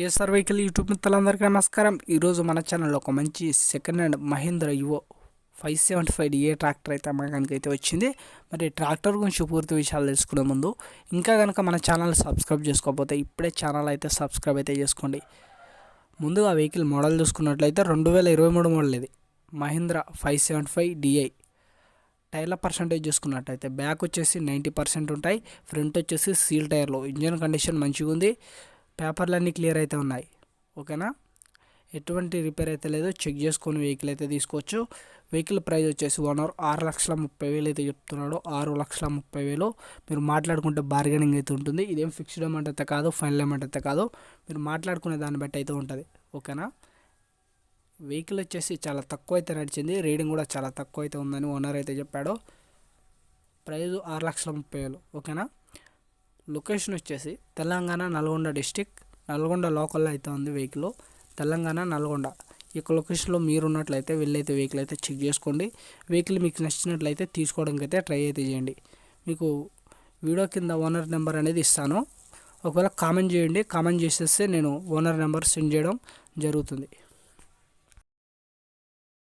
ఏ cervical vehicle YouTube మిత్రులందరికీ నమస్కారం. ఈరోజు మన ఛానల్లో ఒక మంచి second hand Mahindra Yuvo five seventy five A tractor అయితే అమ్మకానికి అయితే వచ్చింది. మరి ట్రాక్టర్ గురించి పూర్తి విషయాలు తెలుసుకునే ముందు ఇంకా కనుక మన ఛానల్ సబ్స్క్రైబ్ చేసుకోకపోతే ఇప్పుడే ఛానల్ అయితే సబ్స్క్రైబ్ అయితే చేసుకోండి. ముందుగా వెహికల్ మోడల్ చూసుకున్నట్లయితే రెండు వేల ఇరవై మూడు మోడల్ ఇది. Mahindra five seventy five DI టైర్ల percentage చూసుకున్నట్టయితే బ్యాక్ వచ్చేసి నైంటీ పర్సెంట్ ఉంటాయి. ఫ్రంట్ వచ్చేసి సీల్ టైర్లు. ఇంజన్ కండిషన్ మంచిగా ఉంది పేపర్లు అన్నీ క్లియర్ అయితే ఉన్నాయి. ఓకేనా? ఎటువంటి రిపేర్ అయితే లేదు చెక్ చేసుకొని వెహికల్ అయితే తీసుకోవచ్చు. వెహికల్ ప్రైస్ వచ్చేసి ఓనర్ ఆరు లక్షల ముప్పై వేలు అయితే చెప్తున్నాడు. ఆరు లక్షల ముప్పై వేలు. మీరు మాట్లాడుకుంటే బార్గెనింగ్ అయితే ఉంటుంది. ఇదేం ఫిక్స్డ్ అమౌంట్ అయితే కాదు ఫైనల్ అమౌంట్ అయితే కాదు. మీరు మాట్లాడుకునే దాన్ని బట్టి అయితే ఉంటుంది. ఓకేనా? వెహికల్ వచ్చేసి చాలా తక్కువ అయితే నడిచింది. రీడింగ్ కూడా చాలా తక్కువ అయితే ఉందని ఓనర్ అయితే చెప్పాడు. ప్రైస్ ఆరు లక్షల ముప్పై వేలు. ఓకేనా? లొకేషన్ వచ్చేసి తెలంగాణ నల్గొండ డిస్టిక్ నల్గొండ లోకల్లో అయితే ఉంది వెహికల్. తెలంగాణ నల్గొండ. ఈ యొక్క లొకేషన్లో మీరు ఉన్నట్లయితే వెళ్ళైతే వెహికల్ అయితే చెక్ చేసుకోండి. వెహికల్ మీకు నచ్చినట్లయితే తీసుకోవడానికి అయితే ట్రై అయితే చేయండి. మీకు వీడియో కింద ఓనర్ నెంబర్ అనేది ఇస్తాను. ఒకవేళ కామెంట్ చేయండి. కామెంట్ చేసేస్తే నేను ఓనర్ నెంబర్ సెండ్ చేయడం జరుగుతుంది.